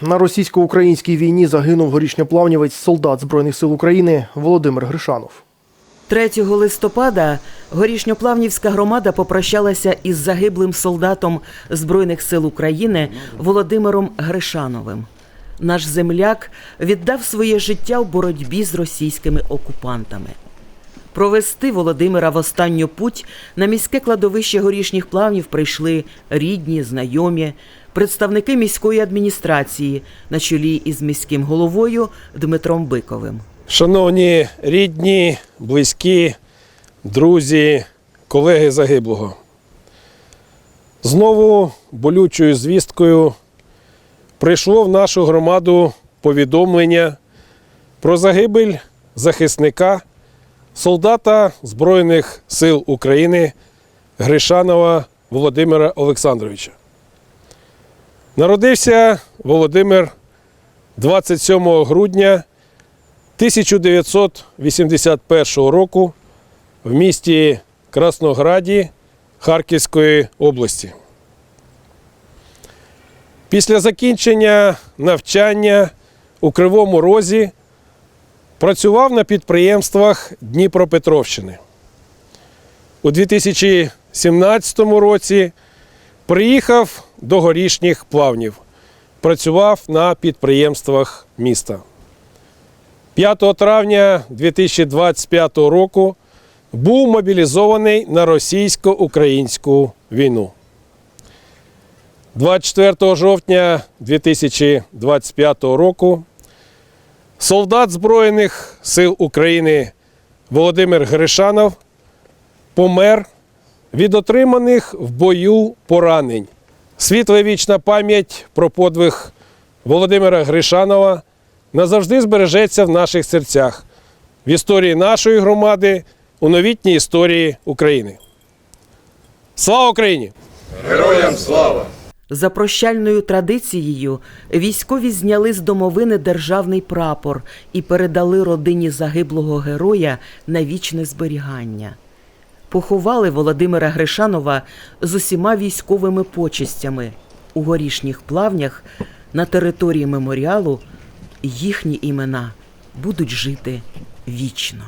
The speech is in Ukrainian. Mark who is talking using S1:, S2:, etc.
S1: На російсько-українській війні загинув горішньоплавнівець солдат Збройних сил України Володимир Гришанов.
S2: 3 листопада горішньоплавнівська громада попрощалася із загиблим солдатом Збройних сил України Володимиром Гришановим. Наш земляк віддав своє життя в боротьбі з російськими окупантами. Провести Володимира в останню путь на міське кладовище горішніх плавнів прийшли рідні, знайомі, представники міської адміністрації на чолі із міським головою Дмитром Биковим.
S3: Шановні рідні, близькі, друзі, колеги загиблого. Знову болючою звісткою прийшло в нашу громаду повідомлення про загибель захисника, солдата Збройних сил України Гришанова Володимира Олександровича. Народився Володимир 27 грудня 1981 року в місті Краснограді Харківської області. Після закінчення навчання у Кривому Розі працював на підприємствах Дніпропетровщини. У 2017 році приїхав до горішніх плавнів. Працював на підприємствах міста. 5 травня 2025 року був мобілізований на російсько-українську війну. 24 жовтня 2025 року солдат Збройних сил України Володимир Гришанов помер від отриманих в бою поранень. Світла вічна пам'ять про подвиг Володимира Гришанова назавжди збережеться в наших серцях, в історії нашої громади, у новітній історії України. Слава Україні!
S2: За прощальною традицією військові зняли з домовини державний прапор і передали родині загиблого героя на вічне зберігання. Поховали Володимира Гришанова з усіма військовими почестями у горішніх плавнях на території меморіалу. Їхні імена будуть жити вічно.